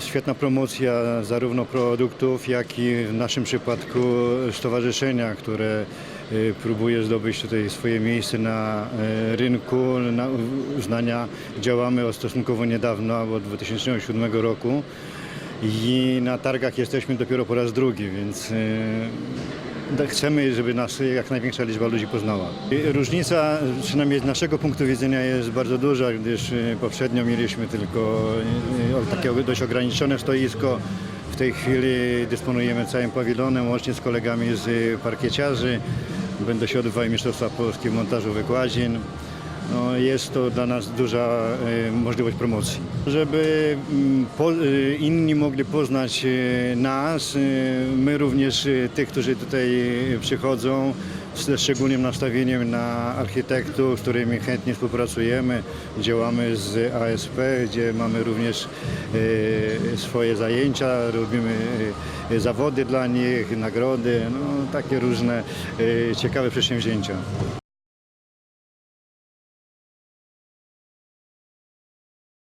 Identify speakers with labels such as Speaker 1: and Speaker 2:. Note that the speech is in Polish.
Speaker 1: Świetna promocja zarówno produktów, jak i w naszym przypadku stowarzyszenia, które y, próbuje zdobyć tutaj swoje miejsce na y, rynku, na uznania. Działamy od stosunkowo niedawno, od 2007 roku i na targach jesteśmy dopiero po raz drugi, więc y, Chcemy, żeby nas jak największa liczba ludzi poznała. Różnica, przynajmniej z naszego punktu widzenia, jest bardzo duża, gdyż y, poprzednio mieliśmy tylko y, takie dość ograniczone stoisko. W tej chwili dysponujemy całym pawilonem, łącznie z kolegami z y, parkieciarzy. Będą się odbywały Mistrzostwa Polskie w montażu wykładzin. No, jest to dla nas duża e, możliwość promocji. Żeby mm, e, inni mogli poznać e, nas, my również tych, którzy tutaj przychodzą, ze szczególnym nastawieniem na architektów, z którymi chętnie współpracujemy. Działamy z ASP, gdzie mamy również swoje zajęcia, robimy zawody dla nich, nagrody, no, takie różne ciekawe przedsięwzięcia.